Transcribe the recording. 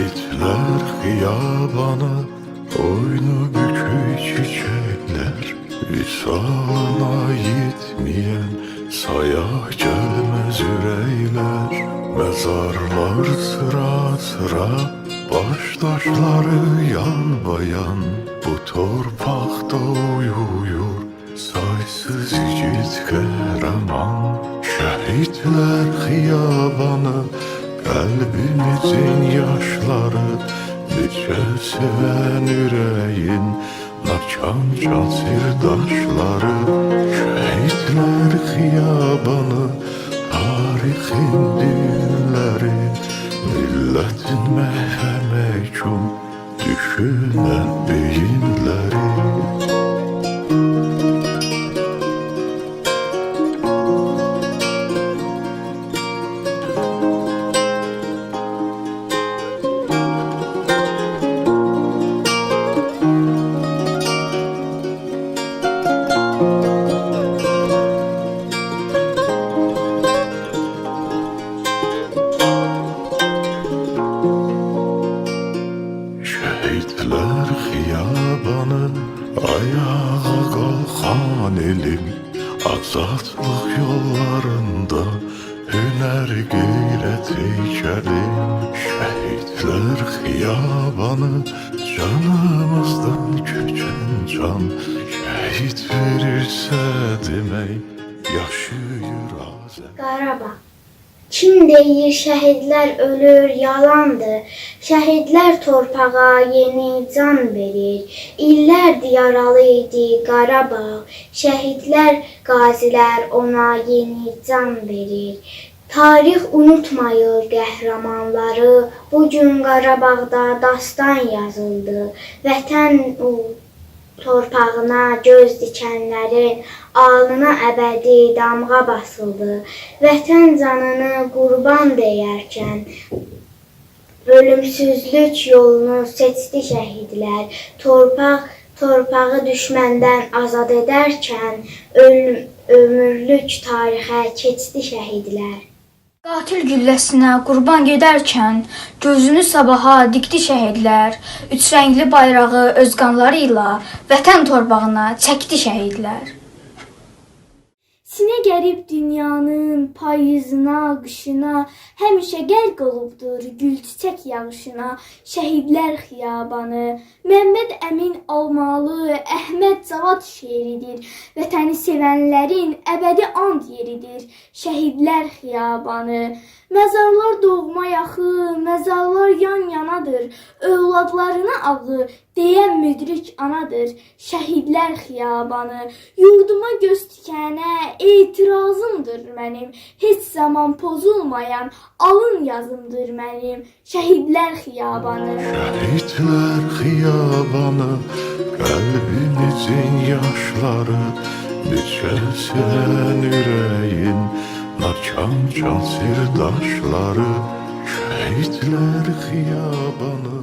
Şehitler hiyabanı Boynu bükük çiçekler. Visalına yetmeyen Saya gelmez yürekler Mezarlar sıra sıra Baştaşları yan bayan Bu torpakta uyuyor Saysız yiğit kahraman. Şehitler hiyabanı Qəlbimizin yaşları Neçə sevən ürəyin Naçan çaçır daşları Şəhidlər xiyabanı Tarixin dilləri Millətin məhəmə üçün Düşünən beyinləri elim Azatlık yollarında hüner gayreti gelin Şehitler hiyabanı canımızdan köçen can. Şehit verirse demek yaşıyor azem Qarabağ. Kim deyir şəhidlər ölür, yalandır. Şəhidlər torpağa yeni can verir. İllərdir yaralı idi Qarabağ. Şəhidlər, qazilər ona yeni can verir. Tarix unutmayır qəhrəmanları. Bu gün Qarabağda dastan yazıldı. Vətən u- torpağına göz dikənlərin alnına əbədi damğa basıldı. Vətən canını qurban deyərkən ölümsüzlük yolunu seçdi şəhidlər. Torpaq torpağı düşməndən azad edərkən ölüm, ömürlük tarixə keçdi şəhidlər. Qatil gülləsinə qurban gedərkən gözünü sabaha dikdi şəhidlər. Üç rəngli bayrağı öz qanları ilə vətən torpağına çəkdi şəhidlər. Sinə gərib dünyanın payızına, qışına, həmişə qərq olubdur gül çiçək yağışına, şəhidlər xiyabanı. Məmməd Əmin Almalı, Əhməd Cavad şeiridir. Vətəni sevənlərin əbədi and yeridir. Şəhidlər xiyabanı. Məzarlar doğma yaxı, məzarlar yan-yanadır. Övladlarına ağı deyən müdrik anadır. Şəhidlər xiyabanı. Yurduma göz tikənə etirazımdır mənim. Heç zaman pozulmayan alın yazımdır mənim. Şəhidlər xiyabanı. Şehitler hiyabanı Kalbimizin yaşları Nice seven yüreğin Naçan can sirdaşları Şehitler hiyabanı